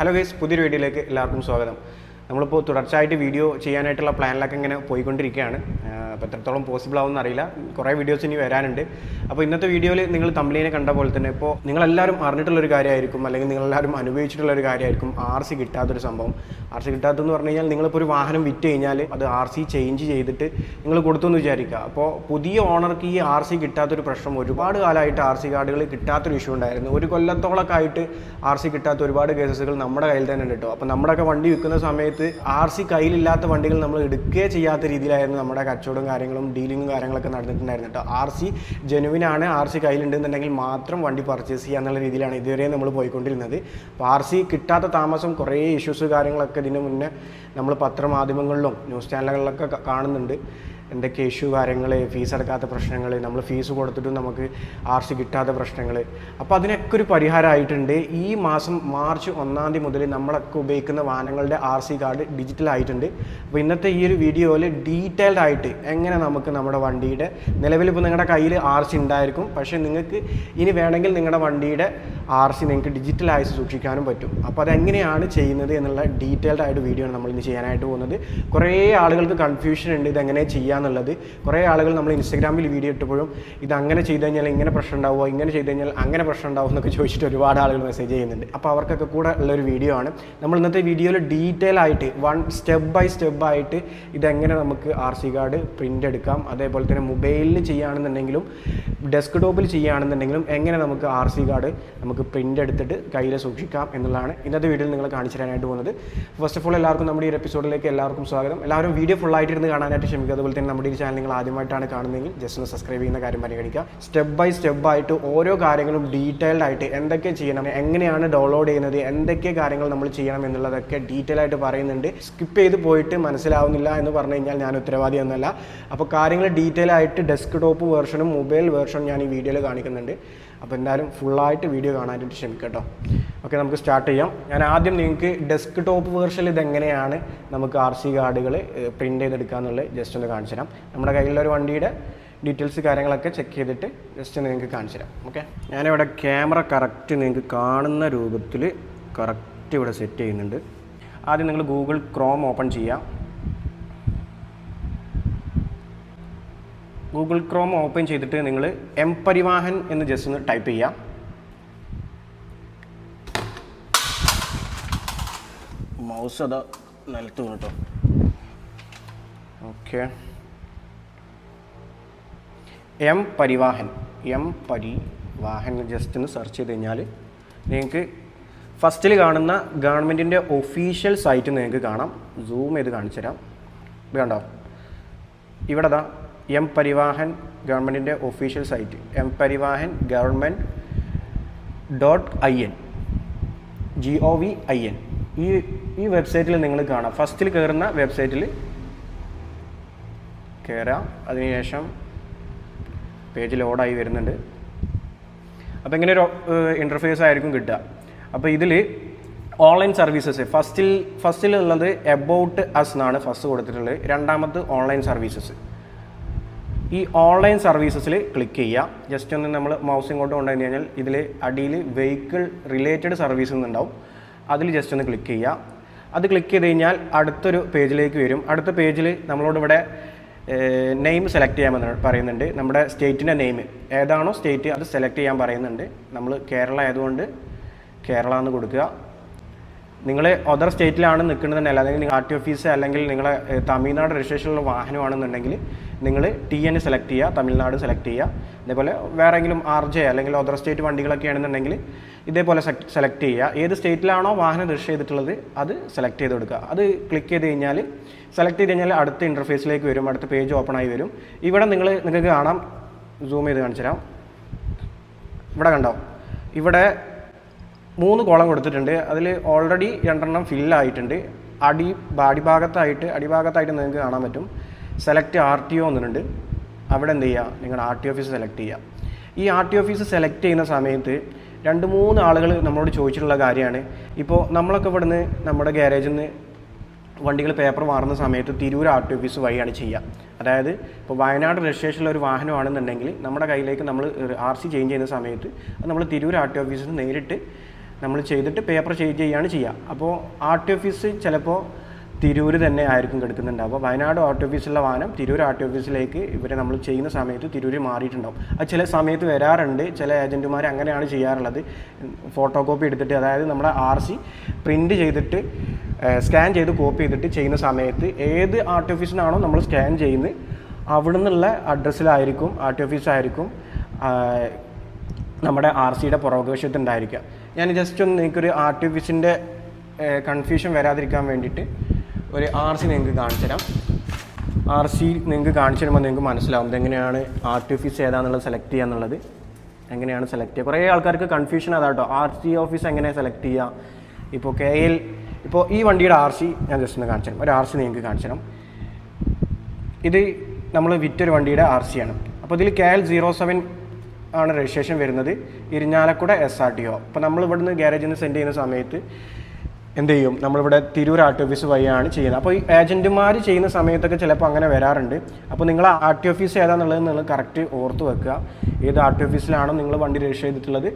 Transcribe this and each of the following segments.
Hello guys പുതിയൊരു വീഡിയോയിലേക്ക് എല്ലാവർക്കും സ്വാഗതം. നമ്മളിപ്പോൾ തുടർച്ചയായിട്ട് വീഡിയോ ചെയ്യാനായിട്ടുള്ള പ്ലാനിലൊക്കെ ഇങ്ങനെ പോയിക്കൊണ്ടിരിക്കുകയാണ്. അപ്പോൾ എത്രത്തോളം പോസിബിൾ ആവുമെന്ന് അറിയില്ല കുറേ വീഡിയോസ് ഇനി വരാനുണ്ട്. അപ്പോൾ ഇന്നത്തെ വീഡിയോയിൽ നിങ്ങൾ തമ്മിലിനെ കണ്ട പോലെ തന്നെ ഇപ്പോൾ നിങ്ങളെല്ലാവരും അറിഞ്ഞിട്ടുള്ളൊരു കാര്യമായിരിക്കും അല്ലെങ്കിൽ നിങ്ങളെല്ലാവരും അനുഭവിച്ചിട്ടുള്ള ഒരു കാര്യമായിരിക്കും ആർ സി കിട്ടാത്തൊരു സംഭവം. ആർ സി കിട്ടാത്തതെന്ന് പറഞ്ഞു കഴിഞ്ഞാൽ നിങ്ങളിപ്പോൾ ഒരു വാഹനം വിറ്റ് കഴിഞ്ഞാൽ അത് ആർ സി ചേഞ്ച് ചെയ്തിട്ട് നിങ്ങൾ കൊടുത്തു എന്ന് വിചാരിക്കുക. അപ്പോൾ പുതിയ ഓണർക്ക് ഈ ആർ സി കിട്ടാത്തൊരു പ്രശ്നം ഒരുപാട് കാലമായിട്ട് ആർ സി കാർഡുകൾ കിട്ടാത്തൊരു ഇഷ്യൂ ഉണ്ടായിരുന്നു. ഒരു കൊല്ലത്തോളൊക്കെ ആയിട്ട് ആർ സി കിട്ടാത്ത ഒരുപാട് കേസുകൾ നമ്മുടെ കയ്യിൽ തന്നെ ഉണ്ട് കേട്ടോ അപ്പോൾ നമ്മുടെയൊക്കെ വണ്ടി വിൽക്കുന്ന സമയത്ത് ആർ സി കയ്യിലില്ലാത്ത വണ്ടികൾ നമ്മൾ എടുക്കുകയേ ചെയ്യാത്ത രീതിയിലായിരുന്നു നമ്മുടെ കച്ചവടവും കാര്യങ്ങളും ഡീലിങ്ങും കാര്യങ്ങളൊക്കെ നടന്നിട്ടുണ്ടായിരുന്നു കേട്ടോ. ആർ സി ജെനുവിനാണ് ആർ സി കയ്യിലുണ്ടെന്നുണ്ടെങ്കിൽ മാത്രം വണ്ടി പർച്ചേസ് ചെയ്യുക എന്നുള്ള രീതിയിലാണ് ഇതുവരെ നമ്മൾ പോയിക്കൊണ്ടിരുന്നത്. അപ്പോൾ ആർ സി കിട്ടാത്ത താമസം കുറേ ഇഷ്യൂസ് കാര്യങ്ങളൊക്കെ ഇതിന് മുന്നേ നമ്മൾ പത്രമാധ്യമങ്ങളിലും ന്യൂസ് ചാനലുകളിലൊക്കെ കാണുന്നുണ്ട്. എന്തൊക്കെ ഇഷ്യൂ കാര്യങ്ങൾ ഫീസ് അടക്കാത്ത പ്രശ്നങ്ങൾ നമ്മൾ ഫീസ് കൊടുത്തിട്ടും നമുക്ക് ആർ സി കിട്ടാത്ത പ്രശ്നങ്ങൾ അപ്പോൾ അതിനൊക്കെ ഒരു പരിഹാരമായിട്ടുണ്ട് ഈ മാസം മാർച്ച് ഒന്നാം തീയതി മുതൽ നമ്മളൊക്കെ ഉപയോഗിക്കുന്ന വാഹനങ്ങളുടെ ആർ സി കാർഡ് ഡിജിറ്റൽ ആയിട്ടുണ്ട്. അപ്പോൾ ഇന്നത്തെ ഈ ഒരു വീഡിയോയിൽ ഡീറ്റെയിൽഡ് ആയിട്ട് എങ്ങനെ നമുക്ക് നമ്മുടെ വണ്ടിയുടെ നിലവിൽ ഇപ്പോൾ നിങ്ങളുടെ കയ്യിൽ ആർ സി ഉണ്ടായിരിക്കും. പക്ഷേ നിങ്ങൾക്ക് ഇനി വേണമെങ്കിൽ നിങ്ങളുടെ വണ്ടിയുടെ ആർ സി നിങ്ങൾക്ക് ഡിജിറ്റലായി സൂക്ഷിക്കാനും പറ്റും. അപ്പോൾ അതെങ്ങനെയാണ് ചെയ്യുന്നത് എന്നുള്ള ഡീറ്റെയിൽഡ് ആയിട്ട് വീഡിയോ ആണ് നമ്മൾ ഇന്ന് ചെയ്യാനായിട്ട് പോകുന്നത്. കുറേ ആളുകൾക്ക് കൺഫ്യൂഷൻ ഉണ്ട് ഇതെങ്ങനെ ചെയ്യാന്നുള്ളത് കുറേ ആളുകൾ നമ്മൾ ഇൻസ്റ്റാഗ്രാമിൽ വീഡിയോ ഇട്ടപ്പോഴും ഇത് അങ്ങനെ ചെയ്ത് കഴിഞ്ഞാൽ ഇങ്ങനെ പ്രശ്നം ഉണ്ടാവുമോ ഇങ്ങനെ ചെയ്ത് കഴിഞ്ഞാൽ അങ്ങനെ പ്രശ്നം ഉണ്ടാവും എന്നൊക്കെ ചോദിച്ചിട്ട് ഒരുപാട് ആളുകൾ മെസ്സേജ് ചെയ്യുന്നുണ്ട്. അപ്പോൾ അവർക്കൊക്കെ കൂടെ ഉള്ളൊരു വീഡിയോ ആണ്. നമ്മൾ ഇന്നത്തെ വീഡിയോയിൽ ഡീറ്റെയിൽ ആയിട്ട് വൺ സ്റ്റെപ്പ് ബൈ സ്റ്റെപ്പ് ആയിട്ട് ഇതെങ്ങനെ നമുക്ക് ആർ സി കാർഡ് പ്രിന്റ് എടുക്കാം അതേപോലെ തന്നെ മൊബൈലിൽ ചെയ്യുകയാണെന്നുണ്ടെങ്കിലും ഡെസ്ക് ടോപ്പിൽ ചെയ്യുകയാണെന്നുണ്ടെങ്കിലും എങ്ങനെ നമുക്ക് ആർ സി കാർഡ് നമുക്ക് പ്രിന്റ് എടുത്തിട്ട് കയ്യിൽ സൂക്ഷിക്കാം എന്നുള്ളതാണ് ഇന്നത്തെ വീഡിയോയിൽ നിങ്ങൾ കാണിച്ചു തരാനായിട്ട് പോകുന്നത്. ഫസ്റ്റ് ഓഫ് ഓൾ എല്ലാവർക്കും നമ്മുടെ ഈ എപ്പിസോഡിലേക്ക് എല്ലാവർക്കും സ്വാഗതം. എല്ലാവരും വീഡിയോ ഫുൾ ആയിട്ട് ഇരുന്ന് കാണാനായിട്ട് ശ്രമിക്കുക അതുപോലെ തന്നെ നമ്മുടെ ഈ ചാനൽ നിങ്ങൾ ആദ്യമായിട്ടാണ് കാണുന്നതെങ്കിൽ ജസ്റ്റ് ഒന്ന് സബ്സ്ക്രൈബ് ചെയ്യുന്ന കാര്യം പരിഗണിക്കുക. സ്റ്റെപ്പ് ബൈ സ്റ്റെപ്പ് ആയിട്ട് ഓരോ കാര്യങ്ങളും ഡീറ്റെയിൽഡ് ആയിട്ട് എന്തൊക്കെ ചെയ്യണം എങ്ങനെയാണ് ഡൗൺലോഡ് ചെയ്യുന്നത് എന്തൊക്കെ കാര്യങ്ങൾ നമ്മൾ ചെയ്യണം എന്നുള്ളതൊക്കെ ഡീറ്റെയിൽ ആയിട്ട് പറയുന്നുണ്ട്. സ്കിപ്പ് ചെയ്ത് പോയിട്ട് മനസ്സിലാവുന്നില്ല എന്ന് പറഞ്ഞു കഴിഞ്ഞാൽ ഞാൻ ഉത്തരവാദി എന്നല്ല അപ്പോൾ കാര്യങ്ങൾ ഡീറ്റെയിൽ ആയിട്ട് ഡെസ്ക് ടോപ്പ് വേർഷനും മൊബൈൽ വേർഷനും ഞാൻ ഈ വീഡിയോയിൽ കാണിക്കുന്നുണ്ട്. അപ്പോൾ എന്തായാലും ഫുള്ളായിട്ട് വീഡിയോ കാണാനായിട്ട് കേട്ടോ ഓക്കെ നമുക്ക് സ്റ്റാർട്ട് ചെയ്യാം. ഞാൻ ആദ്യം നിങ്ങൾക്ക് ഡെസ്ക് ടോപ്പ് വേർഷൻ ഇതെങ്ങനെയാണ് നമുക്ക് ആർ സി കാർഡുകൾ പ്രിന്റ് ചെയ്തെടുക്കുക എന്നുള്ളത് ജസ്റ്റ് ഒന്ന് കാണിച്ചു തരാം. നമ്മുടെ ഒരു വണ്ടിയുടെ ഡീറ്റെയിൽസ് കാര്യങ്ങളൊക്കെ ചെക്ക് ചെയ്തിട്ട് ജസ്റ്റ് നിങ്ങൾക്ക് കാണിച്ചു തരാം. ഓക്കെ ഞാനിവിടെ ക്യാമറ കറക്റ്റ് നിങ്ങൾക്ക് കാണുന്ന രൂപത്തിൽ കറക്റ്റ് ഇവിടെ സെറ്റ് ചെയ്യുന്നുണ്ട്. ആദ്യം നിങ്ങൾ ഗൂഗിൾ ക്രോം ഓപ്പൺ ചെയ്യാം. ഗൂഗിൾ ക്രോം ഓപ്പൺ ചെയ്തിട്ട് നിങ്ങൾ എം പരിവാഹൻ എന്ന് ജസ്റ്റ് ഒന്ന് ടൈപ്പ് ചെയ്യാം. മൗസ് അതാ നിലത്ത് കേട്ടോ okay M Parivahan. M Parivahan just ഒന്ന് സെർച്ച് ചെയ്ത് കഴിഞ്ഞാൽ നിങ്ങൾക്ക് ഫസ്റ്റിൽ കാണുന്ന ഗവൺമെന്റിന്റെ ഒഫീഷ്യൽ സൈറ്റ് നിങ്ങൾക്ക് കാണാം. സൂം ചെയ്ത് കാണിച്ചു തരാം ഇത് കണ്ടോ? ഇവിടെ എം പരിവാഹൻ ഗവൺമെന്റിന്റെ official site M Parivahan government dot I N G O V I N ഈ ഈ വെബ്സൈറ്റിൽ നിങ്ങൾ കാണാം. ഫസ്റ്റിൽ കയറുന്ന വെബ്സൈറ്റിൽ കയറാം അതിനുശേഷം പേജ് ലോഡായി വരുന്നുണ്ട്. അപ്പോൾ ഇങ്ങനെ ഒരു ഇന്റർഫേസ് ആയിരിക്കും കിട്ടുക. അപ്പോൾ ഇതിൽ ഓൺലൈൻ സർവീസസ് ഫസ്റ്റിൽ ഫസ്റ്റിലുള്ളത് എബൌട്ട് അസ് എന്നാണ് ഫസ്റ്റ് കൊടുത്തിട്ടുള്ളത്. രണ്ടാമത് ഓൺലൈൻ സർവീസസ് ഈ ഓൺലൈൻ സർവീസസിൽ ക്ലിക്ക് ചെയ്യുക. ജസ്റ്റ് ഒന്ന് നമ്മൾ മൗസ് ഇങ്ങോട്ട് കൊണ്ടുവന്നു കഴിഞ്ഞാൽ ഇതിൽ അടിയിൽ വെഹിക്കിൾ റിലേറ്റഡ് സർവീസ് എന്നുണ്ടാവും. അതിൽ ജസ്റ്റ് ഒന്ന് ക്ലിക്ക് ചെയ്യുക. അത് ക്ലിക്ക് ചെയ്ത് കഴിഞ്ഞാൽ അടുത്തൊരു പേജിലേക്ക് വരും. അടുത്ത പേജിൽ നമ്മളോട് ഇവിടെ നെയിം സെലക്ട് ചെയ്യാമെന്ന് പറയുന്നുണ്ട്. നമ്മുടെ സ്റ്റേറ്റിന്റെ നെയിം ഏതാണോ സ്റ്റേറ്റ് അത് സെലക്ട് ചെയ്യാൻ പറയുന്നുണ്ട്. നമ്മൾ കേരള ആയതുകൊണ്ട് കേരള എന്ന് കൊടുക്കുക. നിങ്ങൾ അതർ സ്റ്റേറ്റിലാണ് നിൽക്കുന്നതെന്നല്ല അല്ലെങ്കിൽ നിങ്ങൾ ആർ ടി ഓഫീസ് അല്ലെങ്കിൽ നിങ്ങളെ തമിഴ്നാട് രജിസ്ട്രേഷനുള്ള വാഹനമാണെന്നുണ്ടെങ്കിൽ നിങ്ങൾ ടി എൻ സെലക്ട് ചെയ്യുക തമിഴ്നാട് സെലക്ട് ചെയ്യുക. അതേപോലെ വേറെ എങ്കിലും ആർ ജെ അല്ലെങ്കിൽ അതർ സ്റ്റേറ്റ് വണ്ടികളൊക്കെ ആണെന്നുണ്ടെങ്കിൽ ഇതേപോലെ സെലക്ട് ചെയ്യുക. ഏത് സ്റ്റേറ്റിലാണോ വാഹനം രജിസ്റ്റർ ചെയ്തിട്ടുള്ളത് അത് സെലക്ട് ചെയ്ത് കൊടുക്കുക. അത് ക്ലിക്ക് ചെയ്ത് കഴിഞ്ഞാൽ സെലക്ട് ചെയ്ത് കഴിഞ്ഞാൽ അടുത്ത ഇന്റർഫേസിലേക്ക് വരും അടുത്ത പേജ് ഓപ്പൺ ആയി വരും. ഇവിടെ നിങ്ങൾ നിങ്ങൾക്ക് കാണാം. സൂം ചെയ്ത് കാണിച്ചു തരാം. ഇവിടെ കണ്ടോ? ഇവിടെ മൂന്ന് കോളം കൊടുത്തിട്ടുണ്ട്. അതിൽ ഓൾറെഡി രണ്ടെണ്ണം ഫില്ലായിട്ടുണ്ട് അടി അടിഭാഗത്തായിട്ട് അടിഭാഗത്തായിട്ട് നിങ്ങൾക്ക് കാണാൻ പറ്റും. സെലക്ട് ആർ ടി ഒ എന്നുണ്ട് അവിടെ എന്ത് ചെയ്യുക? നിങ്ങൾ ആർ ടി ഓഫീസ് സെലക്ട് ചെയ്യുക. ഈ ആർ ടി ഓഫീസ് സെലക്ട് ചെയ്യുന്ന സമയത്ത് രണ്ട് മൂന്ന് ആളുകൾ നമ്മളോട് ചോദിച്ചിട്ടുള്ള കാര്യമാണ്. ഇപ്പോൾ നമ്മളൊക്കെ ഇവിടുന്ന് നമ്മുടെ ഗ്യാരേജിൽ നിന്ന് വണ്ടികൾ പേപ്പർ മാറുന്ന സമയത്ത് തിരൂർ ആർ ടി ഓഫീസ് വഴിയാണ് ചെയ്യുക. അതായത് ഇപ്പോൾ വയനാട് രജിസ്ട്രേഷനിലുള്ള ഒരു വാഹനമാണെന്നുണ്ടെങ്കിൽ നമ്മുടെ കയ്യിലേക്ക് നമ്മൾ ആർ സി ചേഞ്ച് ചെയ്യുന്ന സമയത്ത് നമ്മൾ തിരൂർ ആർ ടി ഓഫീസിൽ നേരിട്ട് നമ്മൾ ചെയ്തിട്ട് പേപ്പർ ചേഞ്ച് ചെയ്യുകയാണ് ചെയ്യുക. അപ്പോൾ ആർ ടി ഓഫീസ് ചിലപ്പോൾ തിരൂർ തന്നെ ആയിരിക്കും കിടക്കുന്നുണ്ടാവുക വയനാട് ആർ ടി ഓഫീസിലുള്ള വാഹനം തിരൂർ ആർ ടി ഓഫീസിലേക്ക് ഇവരെ നമ്മൾ ചെയ്യുന്ന സമയത്ത് തിരൂര് മാറിയിട്ടുണ്ടാവും. അത് ചില സമയത്ത് വരാറുണ്ട്. ചില ഏജന്റുമാർ അങ്ങനെയാണ് ചെയ്യാറുള്ളത്. ഫോട്ടോ കോപ്പി എടുത്തിട്ട് അതായത് നമ്മുടെ ആർ സി പ്രിന്റ് ചെയ്തിട്ട് സ്കാൻ ചെയ്ത് കോപ്പി ചെയ്തിട്ട് ചെയ്യുന്ന സമയത്ത് ഏത് ആർ ടി ഓഫീസിനാണോ നമ്മൾ സ്കാൻ ചെയ്യുന്നത് അവിടെ നിന്നുള്ള അഡ്രസ്സിലായിരിക്കും ആർ ടി ഓഫീസായിരിക്കും നമ്മുടെ ആർ സിയുടെ പുറകുവശത്ത് ഉണ്ടായിരിക്കുക ഞാൻ ജസ്റ്റ് ഒന്ന് നിങ്ങൾക്കൊരു ആർ ടി ഓഫീസിന്റെ കൺഫ്യൂഷൻ വരാതിരിക്കാൻ വേണ്ടിയിട്ട് ഒരു ആർ സി നിങ്ങൾക്ക് കാണിച്ചു തരാം. ആർ സി നിങ്ങൾക്ക് കാണിച്ചു തരുമ്പോൾ നിങ്ങൾക്ക് മനസ്സിലാവും എങ്ങനെയാണ് ആർട്ടിഫീസ് ഏതാണെന്നുള്ളത് സെലക്ട് ചെയ്യുക എന്നുള്ളത്. എങ്ങനെയാണ് സെലക്ട് ചെയ്യുക? കുറേ ആൾക്കാർക്ക് കൺഫ്യൂഷൻ അതാട്ടോ. ആർ സി ഓഫീസ് എങ്ങനെ സെലക്ട് ചെയ്യുക? ഇപ്പോൾ കെ എൽ ഇപ്പോൾ ഈ വണ്ടിയുടെ ആർ സി ഞാൻ ജസ്റ്റ് ഒന്ന് കാണിച്ചു തരാം. ഒരു ആർ സി നിങ്ങൾക്ക് കാണിച്ചു തരാം. ഇത് നമ്മൾ വിറ്റൊരു വണ്ടിയുടെ ആർ സി ആണ്. അപ്പോൾ ഇതിൽ കെ എൽ സീറോ സെവൻ ആണ് രജിസ്ട്രേഷൻ വരുന്നത്. Irinjalakuda S R T O അപ്പോൾ നമ്മൾ ഇവിടുന്ന് ഗ്യാരേജിൽ നിന്ന് സെൻഡ് ചെയ്യുന്ന സമയത്ത് എന്ത് ചെയ്യും? നമ്മളിവിടെ തിരൂർ ആർ ടി ഓഫീസ് വഴിയാണ് ചെയ്യുന്നത്. അപ്പോൾ ഈ ഏജന്റുമാർ ചെയ്യുന്ന സമയത്തൊക്കെ ചിലപ്പോൾ അങ്ങനെ വരാറുണ്ട്. അപ്പോൾ നിങ്ങൾ ആർ ടി ഓഫീസ് ഏതാണെന്നുള്ളത് നിങ്ങൾ കറക്റ്റ് ഓർത്ത് വെക്കുക. ഏത് ആർ ടി ഓഫീസിലാണോ നിങ്ങൾ വണ്ടി രജിസ്റ്റർ ചെയ്തിട്ടുള്ളത്.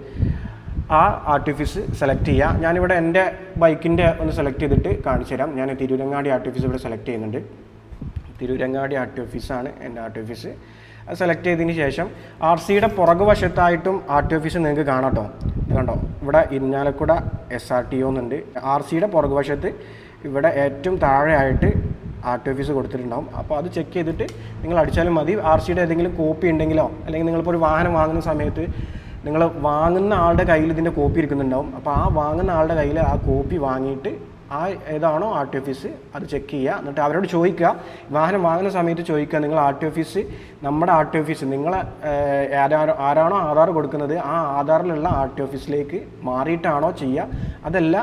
ആ ആർ ടി ഓഫീസ് സെലക്ട് ചെയ്യുക. ഞാനിവിടെ എന്റെ ബൈക്കിന്റെ ഒന്ന് സെലക്ട് ചെയ്തിട്ട് കാണിച്ചു തരാം. ഞാൻ തിരൂരങ്ങാടി ആർ ടി ഓഫീസ് ഇവിടെ സെലക്ട് ചെയ്യുന്നുണ്ട്. തിരൂരങ്ങാടി ആർ ടി ഓഫീസാണ് എന്റെ ആർ ടി ഓഫീസ് സെലക്ട് ചെയ്തതിന് ശേഷം ആർ സിയുടെ പുറകു വശത്തായിട്ടും ആർ ടി ഓഫീസ് നിങ്ങൾക്ക് കാണാട്ടോ കണ്ടോ? ഇവിടെ Irinjalakuda S R T O എന്നുണ്ട്. ആർ സിയുടെ പുറകു വശത്ത് ഇവിടെ ഏറ്റവും താഴെയായിട്ട് ആർ ടി ഓഫീസ് കൊടുത്തിട്ടുണ്ടാവും. അപ്പോൾ അത് ചെക്ക് ചെയ്തിട്ട് നിങ്ങൾ അടിച്ചാലും മതി. ആർ സിയുടെ ഏതെങ്കിലും കോപ്പി ഉണ്ടെങ്കിലോ അല്ലെങ്കിൽ നിങ്ങളിപ്പോൾ ഒരു വാഹനം വാങ്ങുന്ന സമയത്ത് നിങ്ങൾ വാങ്ങുന്ന ആളുടെ കയ്യിൽ ഇതിന്റെ കോപ്പി ഇരിക്കുന്നുണ്ടാവും. അപ്പോൾ ആ വാങ്ങുന്ന ആളുടെ കയ്യിൽ ആ കോപ്പി വാങ്ങിയിട്ട് ആ ഏതാണോ ആർ ടി ഓഫീസ് അത് ചെക്ക് ചെയ്യുക. എന്നിട്ട് അവരോട് ചോദിക്കുക. വാഹനം വാങ്ങുന്ന സമയത്ത് ചോദിക്കുക നിങ്ങൾ ആർ ടി ഓഫീസ് നമ്മുടെ ആർ ടി ഓഫീസ് നിങ്ങൾ ആരാണോ ആധാർ കൊടുക്കുന്നത് ആ ആധാറിലുള്ള ആർ ടി ഓഫീസിലേക്ക് മാറിയിട്ടാണോ ചെയ്യുക? അതല്ല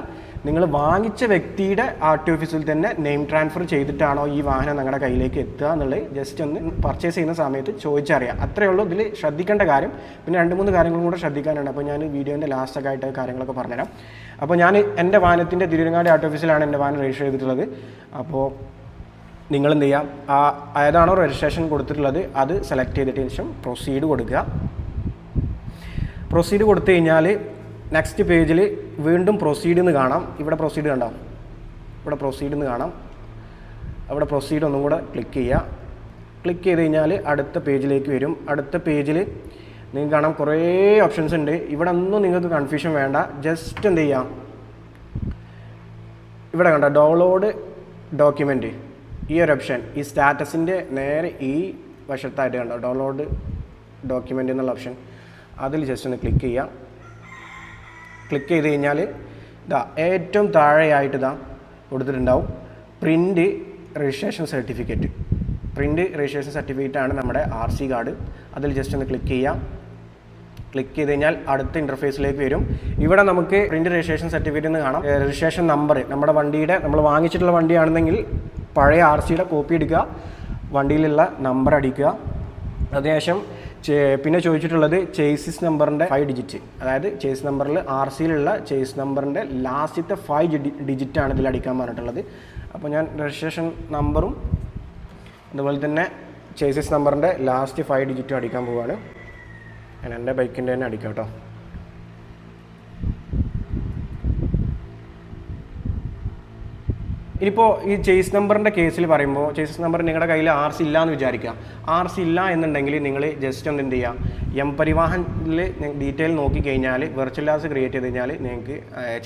നിങ്ങൾ വാങ്ങിച്ച വ്യക്തിയുടെ ആർ ടി ഓഫീസിൽ തന്നെ നെയിം ട്രാൻസ്ഫർ ചെയ്തിട്ടാണോ ഈ വാഹനം നിങ്ങളുടെ കയ്യിലേക്ക് എത്തുക എന്നുള്ളത് ജസ്റ്റ് ഒന്ന് പർച്ചേസ് ചെയ്യുന്ന സമയത്ത് ചോദിച്ചറിയാം. അത്രയേ ഉള്ളൂ. ഇതിൽ ശ്രദ്ധിക്കേണ്ട കാര്യം. പിന്നെ രണ്ട് മൂന്ന് കാര്യങ്ങളും കൂടെ ശ്രദ്ധിക്കാനുണ്ട്. അപ്പോൾ ഞാൻ വീഡിയോന്റെ ലാസ്റ്റൊക്കെ ആയിട്ട് കാര്യങ്ങളൊക്കെ പറഞ്ഞുതരാം. അപ്പോൾ ഞാൻ എന്റെ വാഹനത്തിന്റെ തിരുവനങ്ങാടി ആർട്ട് ഓഫീസിലാണ് എന്റെ വാഹനം രജിസ്റ്റർ ചെയ്തിട്ടുള്ളത്. അപ്പോൾ നിങ്ങൾ എന്ത് ചെയ്യാം? ആ ഏതാണോ രജിസ്ട്രേഷൻ കൊടുത്തിട്ടുള്ളത് അത് സെലക്ട് ചെയ്തിട്ട് ശേഷം പ്രൊസീഡ് കൊടുക്കുക. പ്രൊസീഡ് കൊടുത്തു കഴിഞ്ഞാൽ നെക്സ്റ്റ് പേജിൽ വീണ്ടും പ്രൊസീഡ് എന്ന് കാണാം. ഇവിടെ പ്രൊസീഡ് കണ്ടോ? ഇവിടെ പ്രൊസീഡ് എന്ന് കാണാം. അവിടെ പ്രൊസീഡ് ഒന്നും കൂടെ ക്ലിക്ക് ചെയ്യുക ക്ലിക്ക് ചെയ്ത് കഴിഞ്ഞാൽ അടുത്ത പേജിലേക്ക് വരും. അടുത്ത പേജിൽ നിങ്ങൾക്ക് കാണാം കുറേ ഓപ്ഷൻസ് ഉണ്ട്. ഇവിടെ ഒന്നും നിങ്ങൾക്ക് കൺഫ്യൂഷൻ വേണ്ട. ജസ്റ്റ് എന്ത് ചെയ്യാം? ഇവിടെ കണ്ട? ഡൗൺലോഡ് ഡോക്യുമെന്റ് ഈ ഒരു ഓപ്ഷൻ ഈ സ്റ്റാറ്റസിന്റെ നേരെ ഈ വശത്തായിട്ട് കണ്ടോ? ഡൗൺലോഡ് ഡോക്യുമെന്റ് എന്നുള്ള ഓപ്ഷൻ അതിൽ ജസ്റ്റ് ഒന്ന് ക്ലിക്ക് ചെയ്യാം. ക്ലിക്ക് ചെയ്ത് കഴിഞ്ഞാൽ ഇതാ ഏറ്റവും താഴെയായിട്ട് ഇതാ കൊടുത്തിട്ടുണ്ടാവും. Print registration certificate print registration certificate ആണ് നമ്മുടെ ആർ സി കാർഡ് അതിൽ ജസ്റ്റ് ഒന്ന് ക്ലിക്ക് ചെയ്യാം. ക്ലിക്ക് ചെയ്ത് കഴിഞ്ഞാൽ അടുത്ത ഇന്റർഫേസിലേക്ക് വരും. ഇവിടെ നമുക്ക് പ്രിന്റ് രജിസ്ട്രേഷൻ സർട്ടിഫിക്കറ്റ് എന്ന് കാണാം. രജിസ്ട്രേഷൻ നമ്പർ നമ്മുടെ വണ്ടിയുടെ നമ്മൾ വാങ്ങിച്ചിട്ടുള്ള വണ്ടിയാണെന്നെങ്കിൽ പഴയ ആർ സിയുടെ കോപ്പി എടുക്കുക. വണ്ടിയിലുള്ള നമ്പർ അടിക്കുക. അതിനുശേഷം പിന്നെ ചോദിച്ചിട്ടുള്ളത് ചേസിസ് നമ്പറിന്റെ ഫൈവ് ഡിജിറ്റ് അതായത് ചേസ് നമ്പറിൽ ആർ സിയിലുള്ള ചേസ് നമ്പറിന്റെ ലാസ്റ്റത്തെ ഫൈവ് ഡിജിറ്റ് ആണ് ഇതിൽ അടിക്കാൻ പറഞ്ഞിട്ടുള്ളത്. അപ്പോൾ ഞാൻ രജിസ്ട്രേഷൻ നമ്പറും അതുപോലെ തന്നെ ചേസിസ് നമ്പറിന്റെ ലാസ്റ്റ് ഫൈവ് ഡിജിറ്റും അടിക്കാൻ പോവുകയാണ് ഞാൻ എന്റെ ബൈക്കിന്റെ തന്നെ അടിക്കാം കേട്ടോ. ഇനിയിപ്പോൾ ഈ ചേസ് നമ്പറിന്റെ കേസിൽ പറയുമ്പോൾ ചേസ് നമ്പർ നിങ്ങളുടെ കയ്യിൽ ആർ സി ഇല്ല എന്ന് വിചാരിക്കുക. ആർ സി ഇല്ല എന്നുണ്ടെങ്കിൽ നിങ്ങൾ ജസ്റ്റ് ഒന്ന് എന്ത് ചെയ്യുക എം പരിവാഹനിൽ ഡീറ്റെയിൽ നോക്കി കഴിഞ്ഞാൽ വെർച്വൽ ലാസ് ക്രിയേറ്റ് ചെയ്ത് കഴിഞ്ഞാൽ നിങ്ങൾക്ക്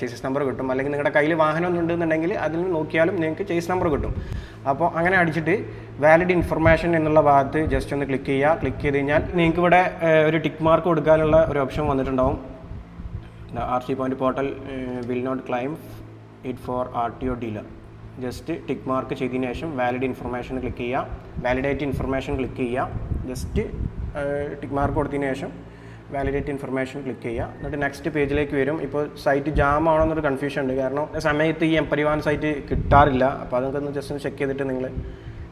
ചേസസ് നമ്പർ കിട്ടും. അല്ലെങ്കിൽ നിങ്ങളുടെ കയ്യിൽ വാഹനം ഉണ്ടെന്നുണ്ടെങ്കിൽ അതിൽ നോക്കിയാലും നിങ്ങൾക്ക് ചേസ് നമ്പർ കിട്ടും. അപ്പോൾ അങ്ങനെ അടിച്ചിട്ട് വാലിഡ് ഇൻഫർമേഷൻ എന്നുള്ള ഭാഗത്ത് ജസ്റ്റ് ഒന്ന് ക്ലിക്ക് ചെയ്യുക. ക്ലിക്ക് ചെയ്ത് കഴിഞ്ഞാൽ നിങ്ങൾക്ക് ഇവിടെ ഒരു ടിക്ക് മാർക്ക് കൊടുക്കാനുള്ള ഒരു ഓപ്ഷൻ വന്നിട്ടുണ്ടാവും. R C point portal will not claim it for R T O dealer just tick mark ചെയ്തതിന് ശേഷം വാലിഡ് ഇൻഫർമേഷൻ ക്ലിക്ക് ചെയ്യുക. വാലിഡേറ്റ് ഇൻഫർമേഷൻ ക്ലിക്ക് ചെയ്യുക. ജസ്റ്റ് ടിക്ക് മാർക്ക് കൊടുത്തതിന് ശേഷം വാലിഡേറ്റ് ഇൻഫർമേഷൻ ക്ലിക്ക് ചെയ്യുക. എന്നിട്ട് നെക്സ്റ്റ് പേജിലേക്ക് വരും. ഇപ്പോൾ സൈറ്റ് ജാം ആണോ എന്നൊരു കൺഫ്യൂഷൻ ഉണ്ട്. കാരണം സമയത്ത് ഈ എം പരിവാഹൻ സൈറ്റ് കിട്ടാറില്ല. അപ്പോൾ അതൊക്കെ ഒന്ന് ജസ്റ്റ് ഒന്ന് ചെക്ക് ചെയ്തിട്ട് നിങ്ങൾ